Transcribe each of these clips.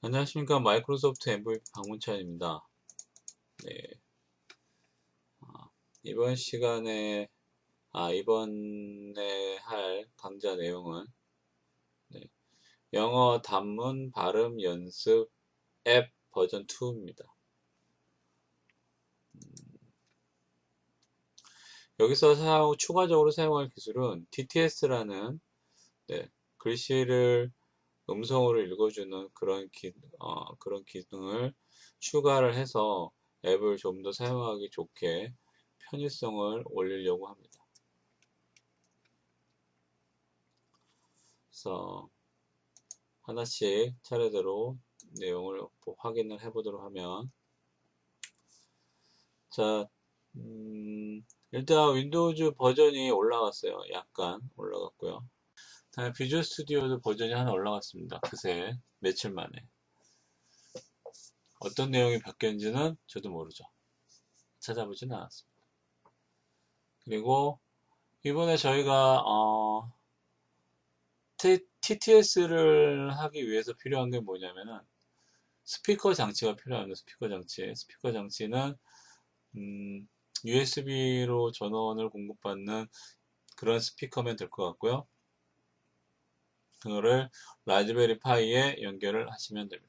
안녕하십니까 마이크로소프트 MVP 박문찬입니다. 네. 아, 이번 시간에 아 이번에 할 강좌 내용은 네, 영어 단문 발음 연습 앱 버전 2입니다. 음, 여기서 사용, 추가적으로 사용할 기술은 TTS라는 네, 글씨를 음성으로 읽어주는 그런 기, 어, 그런 기능을 추가를 해서 앱을 좀 더 사용하기 좋게 편의성을 올리려고 합니다. 그래서 하나씩 차례대로 내용을 확인을 해보도록 하면 자 음, 일단 윈도우즈 버전이 올라갔어요. 약간 올라갔고요. 다음에 비주얼 스튜디오도 버전이 하나 올라갔습니다. 그새 며칠 만에. 어떤 내용이 바뀌었는지는 저도 모르죠. 찾아보지는 않았습니다. 그리고 이번에 저희가 어, TTS를 하기 위해서 필요한 게 뭐냐면은 스피커 장치가 필요합니다. 스피커 장치. 스피커 장치는 음, USB로 전원을 공급받는 그런 스피커면 될 것 같고요. 그거를 라즈베리 파이에 연결을 하시면 됩니다.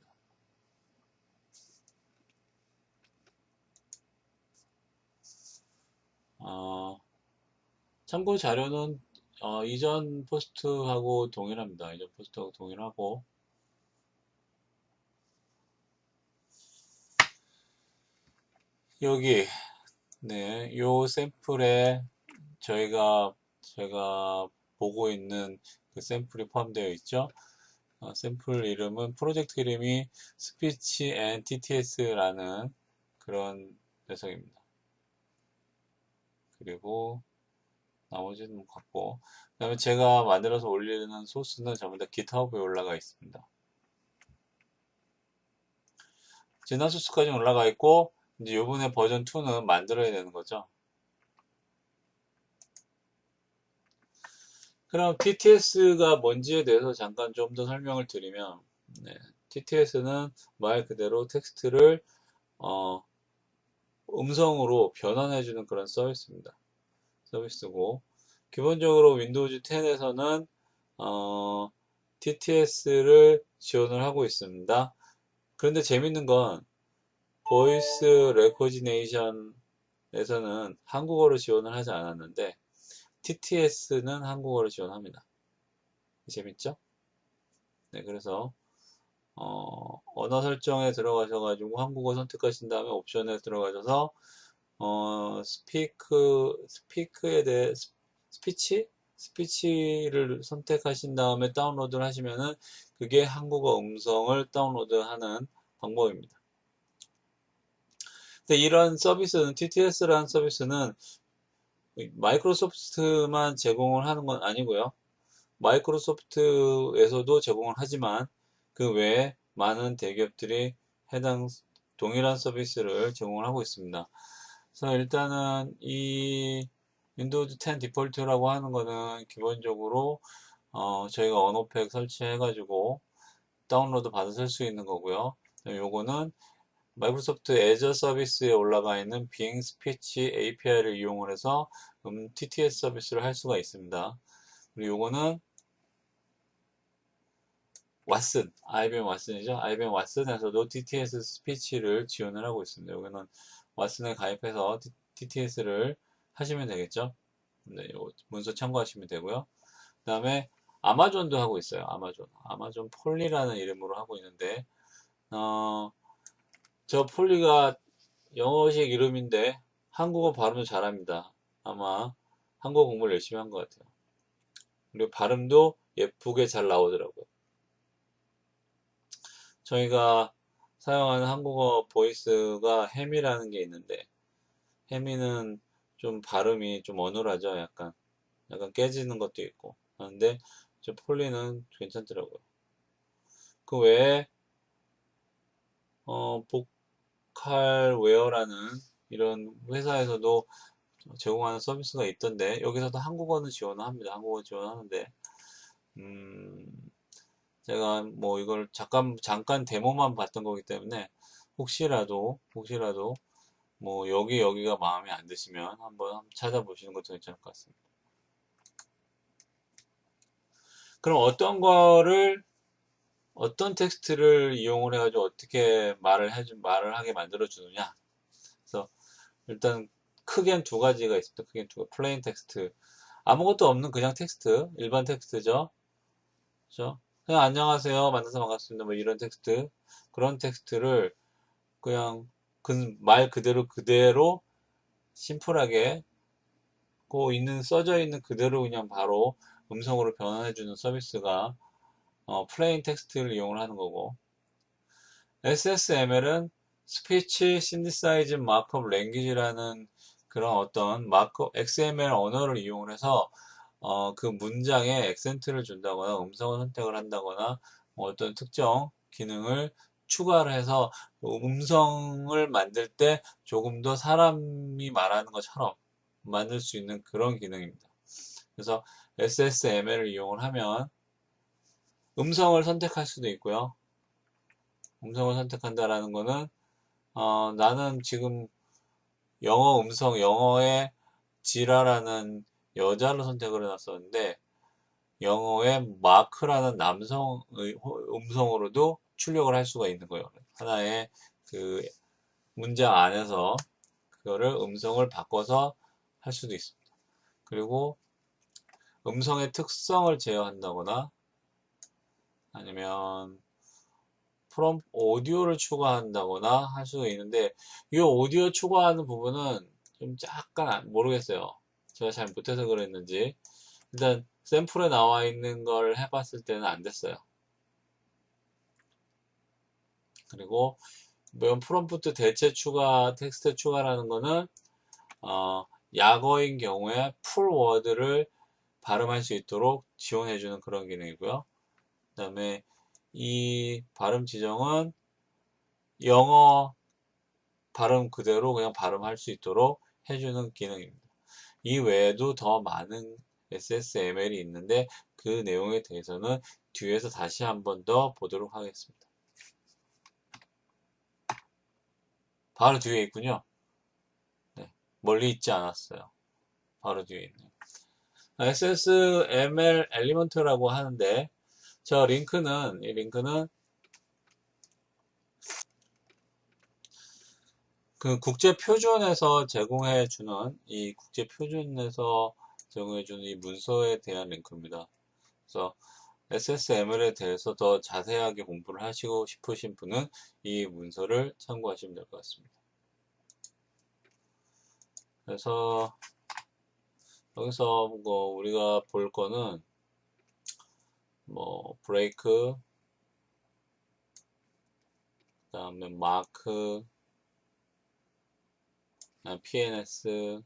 어, 참고 자료는 어, 이전 포스트하고 동일합니다. 이전 포스트하고 동일하고 여기 네, 요 샘플에 저희가 제가 보고 있는 그 샘플이 포함되어 있죠. 어, 샘플 이름은 프로젝트 이름이 스피치 앤 TTS라는 그런 녀석입니다. 그리고 나머지는 뭐 같고 그 다음에 제가 만들어서 올리는 소스는 전부 다 GitHub에 올라가 있습니다. 지난 소스까지 올라가 있고 이제 요번에 버전 2는 만들어야 되는 거죠. 그럼 TTS가 뭔지에 대해서 잠깐 좀 더 설명을 드리면 네, TTS는 말 그대로 텍스트를 어, 음성으로 변환해주는 그런 서비스입니다. 서비스고 기본적으로 윈도우즈 10에서는 어, TTS를 지원을 하고 있습니다. 그런데 재밌는 건 보이스 레코지네이션에서는 한국어로 지원을 하지 않았는데 TTS는 한국어를 지원합니다. 재밌죠? 네, 그래서 어, 언어 설정에 들어가셔가지고 한국어 선택하신 다음에 옵션에 들어가셔서 어, 스피크, 스피크에 대해 스피치? 스피치를 선택하신 다음에 다운로드를 하시면은 그게 한국어 음성을 다운로드하는 방법입니다. 근데 이런 서비스는 TTS라는 서비스는 마이크로소프트만 제공을 하는 건 아니고요. 마이크로소프트에서도 제공을 하지만 그 외에 많은 대기업들이 해당 동일한 서비스를 제공을 하고 있습니다. 그래서 일단은 이 윈도우즈 10 디폴트라고 하는 거는 기본적으로 어 저희가 언어팩 설치해 가지고 다운로드 쓸수 있는 거고요. 요거는 마이크로소프트 애저 서비스에 올라가 있는 빙 스피치 API를 이용을 해서 음, TTS 서비스를 할 수가 있습니다. 그리고 요거는 왓슨, IBM 왓슨이죠. IBM 왓슨에서도 TTS 스피치를 지원을 하고 있습니다. 여기는 왓슨에 가입해서 TTS를 하시면 되겠죠. 네, 문서 참고하시면 되고요. 그 다음에 아마존도 하고 있어요. 아마존. 아마존 폴리라는 이름으로 하고 있는데, 어, 저 폴리가 영어식 이름인데 한국어 발음도 잘합니다. 아마 한국어 공부를 열심히 한 것 같아요. 그리고 발음도 예쁘게 잘 나오더라고요. 저희가 사용하는 한국어 보이스가 해미라는 게 있는데 해미는 좀 발음이 좀 어눌하죠. 약간 약간 깨지는 것도 있고 그런데 저 폴리는 괜찮더라고요. 그 외에 어, 보칼웨어라는 이런 회사에서도 제공하는 서비스가 있던데 여기서도 한국어는 지원을 합니다. 한국어 지원하는데 음, 제가 뭐 이걸 잠깐 잠깐 데모만 봤던 거기 때문에 혹시라도 혹시라도 뭐 여기 여기가 마음에 안 드시면 한번 찾아보시는 것도 괜찮을 것 같습니다. 그럼 어떤 거를 어떤 텍스트를 이용을 해가지고 어떻게 말을 해 말을 하게 만들어 주느냐. 그래서 일단 크게는 두 가지가 있습니다. 크게 두 가지. 플레인 텍스트. 아무것도 없는 그냥 텍스트. 일반 텍스트죠. 그죠? 그냥 안녕하세요. 만나서 반갑습니다. 뭐 이런 텍스트. 그런 텍스트를 그냥 그 말 그대로 그대로 심플하게 그 있는 써져 있는 그대로 그냥 바로 음성으로 변환해 주는 서비스가 어, 플레인 텍스트를 이용을 하는 거고 SSML은 스피치 신디사이즈 마크업 랭귀지라는 그런 어떤 마크업 XML 언어를 이용을 해서 어, 그 문장에 액센트를 준다거나 음성을 선택을 한다거나 뭐 어떤 특정 기능을 추가를 해서 음성을 만들 때 조금 더 사람이 말하는 것처럼 만들 수 있는 그런 기능입니다. 그래서 SSML을 이용을 하면 음성을 선택할 수도 있고요. 음성을 선택한다라는 거는 어, 나는 지금 영어 음성, 영어의 지라라는 여자를 선택을 해놨었는데 영어의 마크라는 남성의 음성으로도 출력을 할 수가 있는 거예요. 하나의 그 문장 안에서 그거를 음성을 바꿔서 할 수도 있습니다. 그리고 음성의 특성을 제어한다거나 아니면 프롬 오디오를 추가한다거나 할 수가 있는데 이 오디오 추가하는 부분은 좀 약간 모르겠어요. 제가 잘 못해서 그랬는지 일단 샘플에 나와 있는 걸 해봤을 때는 안 됐어요. 그리고 면 프롬프트 대체 추가 텍스트 추가라는 거는 어, 약어인 경우에 풀 워드를 발음할 수 있도록 지원해주는 그런 기능이고요. 그 다음에 이 발음 지정은 영어 발음 그대로 그냥 발음할 수 있도록 해주는 기능입니다. 이 외에도 더 많은 SSML이 있는데 그 내용에 대해서는 뒤에서 다시 한 번 더 보도록 하겠습니다. 바로 뒤에 있군요. 네, 멀리 있지 않았어요. 바로 뒤에 있네요. SSML 엘리먼트라고 하는데 저 링크는 이 링크는 그 국제 표준에서 제공해 주는 이 국제 표준에서 제공해 주는 이 문서에 대한 링크입니다. 그래서 SSML에 대해서 더 자세하게 공부를 하시고 싶으신 분은 이 문서를 참고하시면 될 것 같습니다. 그래서 여기서 뭐 우리가 볼 거는 뭐 브레이크 그 다음에 마크 PNS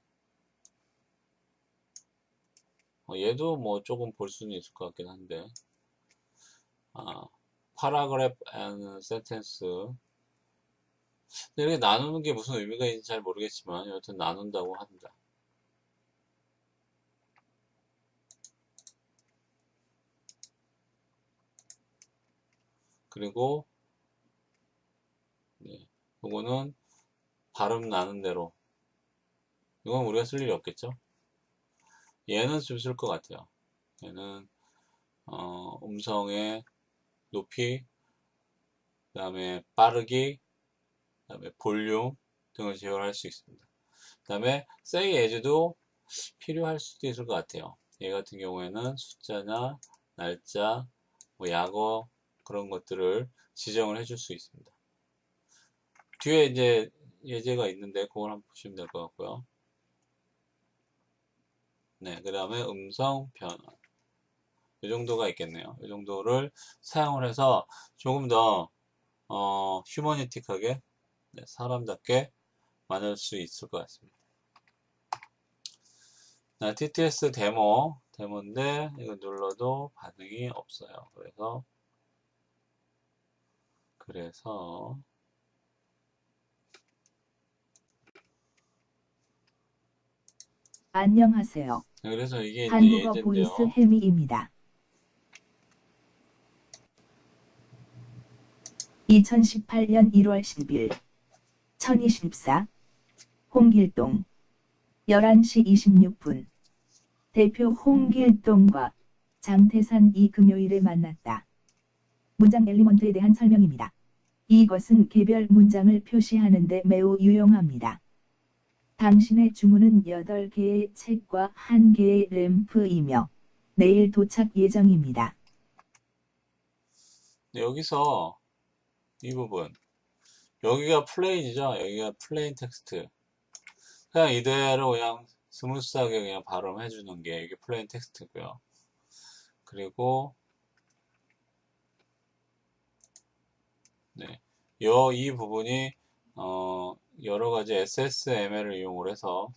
어, 얘도 뭐 조금 볼 수는 있을 것 같긴 한데. 아, 파라그래프 앤 센텐스 이렇게 나누는 게 무슨 의미가 있는지 잘 모르겠지만 여튼 나눈다고 합니다. 그리고 네, 이거는 발음 나는 대로. 이건 우리가 쓸 일이 없겠죠? 얘는 좀 쓸 것 같아요. 얘는 어, 음성의 높이 그 다음에 빠르기 그 다음에 볼륨 등을 제어할 수 있습니다. 그 다음에 say as도 필요할 수도 있을 것 같아요. 얘 같은 경우에는 숫자나 날짜 뭐 약어 그런 것들을 지정을 해줄 수 있습니다. 뒤에 이제 예제가 있는데 그걸 한번 보시면 될 것 같고요. 네, 그 다음에 음성 변환. 이 정도가 있겠네요. 이 정도를 사용을 해서 조금 더 어, 휴머니틱하게 네, 사람답게 만들 수 있을 것 같습니다. 네, TTS 데모 데모인데 이거 눌러도 반응이 없어요. 그래서 그래서 안녕하세요. 그래서 이게 한국어 보이스. 해미입니다. 2018년 1월 10일 1024 홍길동 11시 26분 대표 홍길동과 장태산 이 금요일에 만났다. 문장 엘리먼트에 대한 설명입니다. 이것은 개별 문장을 표시하는데 매우 유용합니다. 당신의 주문은 8개의 책과 1개의 램프이며 내일 도착 예정입니다. 네, 여기서 이 부분 여기가 플레인이죠. 여기가 플레인 텍스트. 그냥 이대로 그냥 스무스하게 그냥 발음해 주는 게 이게 플레인 텍스트고요. 그리고 네, 요 이 부분이 어, 여러 가지 SSML을 이용을 해서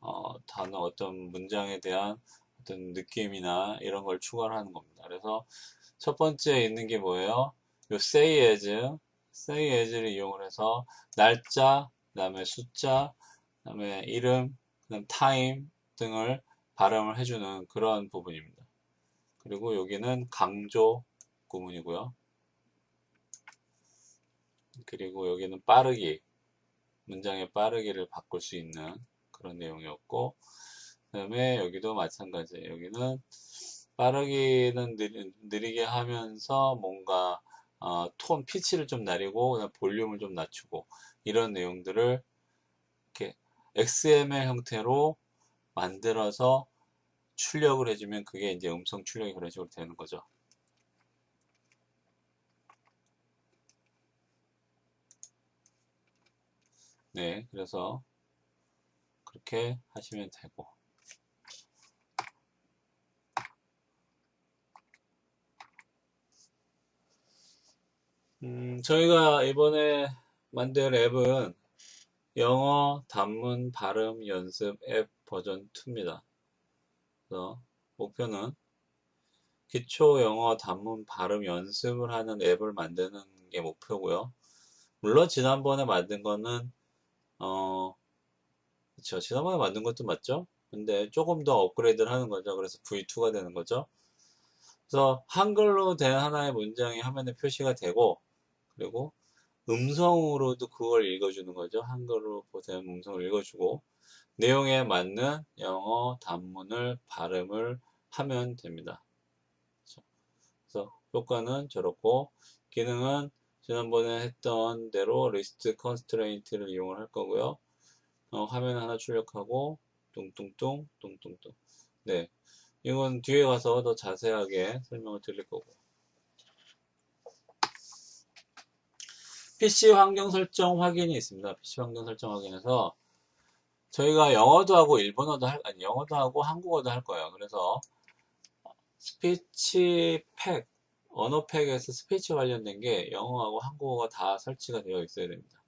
어, 단어 어떤 문장에 대한 어떤 느낌이나 이런 걸 추가를 하는 겁니다. 그래서 첫 번째 있는 게 뭐예요? 요 say as, say as를 이용을 해서 날짜, 그 다음에 숫자, 그 다음에 이름, 그 다음 time 등을 발음을 해주는 그런 부분입니다. 그리고 여기는 강조 구문이고요. 그리고 여기는 빠르기, 문장의 빠르기를 바꿀 수 있는 그런 내용이었고, 그 다음에 여기도 마찬가지. 여기는 빠르기는 느리, 게 하면서 뭔가 어, 톤, 피치를 좀 내리고 볼륨을 좀 낮추고 이런 내용들을 이렇게 XML 형태로 만들어서 출력을 해주면 그게 이제 음성 출력이 그런 식으로 되는 거죠. 네, 그래서 그렇게 하시면 되고 음, 저희가 이번에 만들 앱은 영어 단문 발음 연습 앱 버전 2입니다. 그래서 목표는 기초 영어 단문 발음 연습을 하는 앱을 만드는 게 목표고요. 물론 지난번에 만든 거는 어 그쵸 지난번에 만든 것도 맞죠? 근데 조금 더 업그레이드를 하는 거죠. 그래서 V2가 되는 거죠. 그래서 한글로 된 하나의 문장이 화면에 표시가 되고 그리고 음성으로도 그걸 읽어주는 거죠. 한글로 보세요. 음성을 읽어주고 내용에 맞는 영어 단문을 발음을 하면 됩니다. 그래서 효과는 저렇고 기능은 지난번에 했던 대로 리스트 컨스트레인트를 이용을 할 거고요. 어, 화면 하나 출력하고 뚱뚱뚱 뚱뚱뚱 네 이건 뒤에 가서 더 자세하게 설명을 드릴 거고 PC 환경 설정 확인이 있습니다. PC 환경 설정 확인에서 저희가 영어도 하고 일본어도 할, 아니, 영어도 하고 한국어도 할 거예요. 그래서 스피치 팩, 언어 팩에서 스피치 관련된 게 영어하고 한국어가 다 설치가 되어 있어야 됩니다.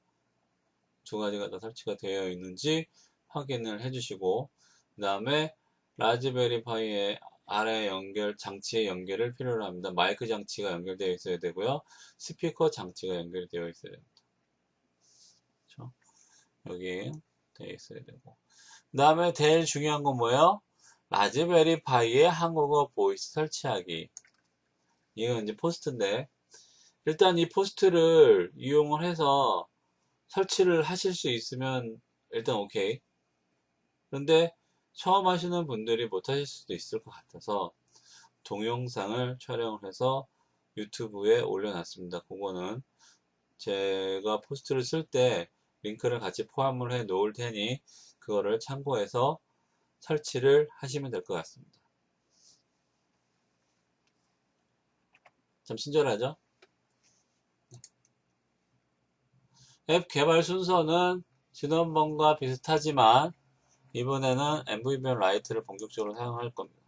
두 가지가 다 설치가 되어 있는지 확인을 해주시고, 그 다음에 라즈베리 파이에 아래 연결 장치의 연결을 필요로 합니다. 마이크 장치가 연결되어 있어야 되고요. 스피커 장치가 연결되어 있어야 됩니다. 그렇죠? 여기 되어 있어야 되고. 그 다음에 제일 중요한 건 뭐예요? 라즈베리 파이의 한국어 보이스 설치하기. 이건 이제 포스트인데 일단 이 포스트를 이용을 해서 설치를 하실 수 있으면 일단 오케이. 그런데 처음 하시는 분들이 못하실 수도 있을 것 같아서 동영상을 촬영을 해서 유튜브에 올려놨습니다. 그거는 제가 포스트를 쓸 때 링크를 같이 포함을 해 놓을 테니 그거를 참고해서 설치를 하시면 될 것 같습니다. 좀 친절하죠? 앱 개발 순서는 지난번과 비슷하지만 이번에는 MVVM 라이트를 본격적으로 사용할 겁니다.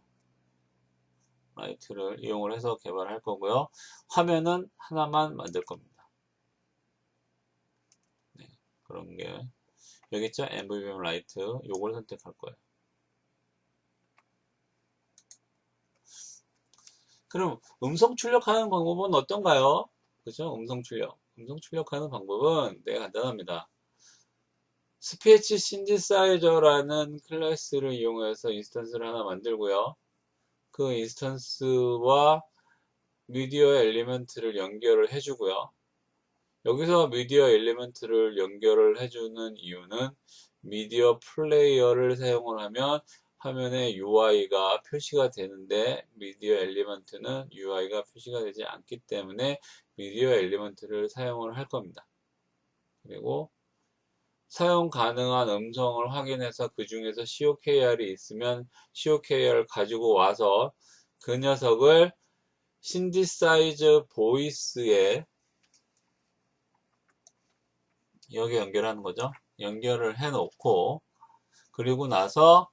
라이트를 이용을 해서 개발할 거고요. 화면은 하나만 만들 겁니다. 네, 그런 게 여기 있죠? MVVM 라이트 요걸 선택할 거예요. 그럼 음성 출력하는 방법은 어떤가요? 그죠? 음성 출력. 음성 출력하는 방법은 네, 간단합니다. 스피치 신디사이저라는 클래스를 이용해서 인스턴스를 하나 만들고요. 그 인스턴스와 미디어 엘리먼트를 연결을 해주고요. 여기서 미디어 엘리먼트를 연결을 해주는 이유는 미디어 플레이어를 사용을 하면 화면에 UI가 표시가 되는데 미디어 엘리먼트는 UI가 표시가 되지 않기 때문에 미디어 엘리먼트를 사용을 할 겁니다. 그리고 사용 가능한 음성을 확인해서 그 중에서 COKR이 있으면 COKR을 가지고 와서 그 녀석을 신디사이즈 보이스에 여기 연결하는 거죠. 연결을 해 놓고 그리고 나서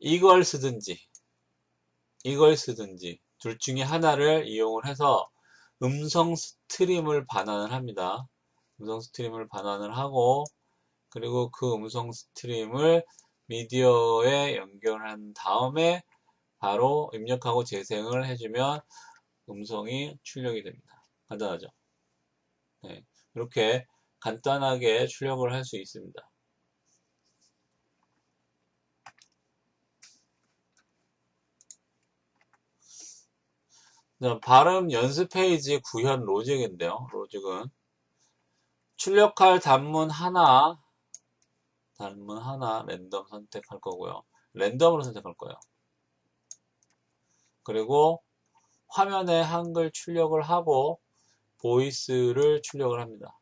이걸 쓰든지 이걸 쓰든지 둘 중에 하나를 이용을 해서 음성 스트림을 반환을 합니다. 음성 스트림을 반환을 하고 그리고 그 음성 스트림을 미디어에 연결한 다음에 바로 입력하고 재생을 해주면 음성이 출력이 됩니다. 간단하죠? 네, 이렇게 간단하게 출력을 할 수 있습니다. 발음 연습 페이지 구현 로직인데요. 로직은 출력할 단문 하나 단문 하나 랜덤 선택할 거고요. 랜덤으로 선택할 거예요. 그리고 화면에 한글 출력을 하고 보이스를 출력을 합니다.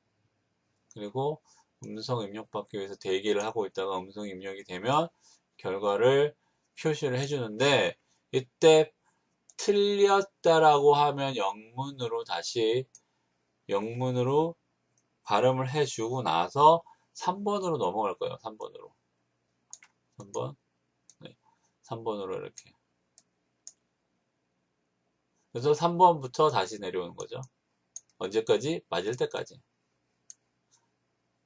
그리고 음성 입력받기 위해서 대기를 하고 있다가 음성 입력이 되면 결과를 표시를 해주는데 이때 틀렸다라고 하면 영문으로 다시 영문으로 발음을 해주고 나서 3번으로 넘어갈 거예요. 3번으로. 3번. 네. 3번으로 이렇게. 그래서 3번부터 다시 내려오는 거죠. 언제까지? 맞을 때까지.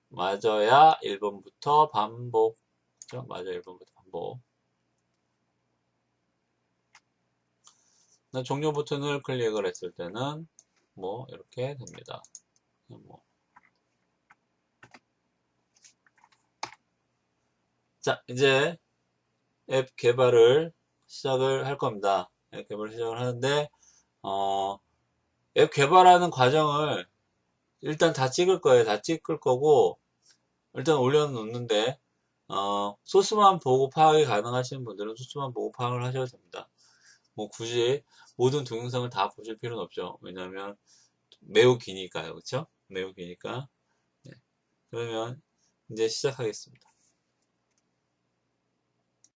맞아야 1번부터 반복. 그렇죠? 맞아 1번부터 반복. 종료 버튼을 클릭을 했을 때는 뭐 이렇게 됩니다. 뭐. 자 이제 앱 개발을 시작을 할 겁니다. 앱 개발을 시작을 하는데 어, 앱 개발하는 과정을 일단 다 찍을 거예요. 다 찍을 거고 일단 올려놓는데 어, 소스만 보고 파악이 가능하신 분들은 소스만 보고 파악을 하셔도 됩니다. 뭐 굳이 모든 동영상을 다 보실 필요는 없죠. 왜냐하면 매우 기니까요. 그렇죠? 매우 기니까. 네. 그러면 이제 시작하겠습니다.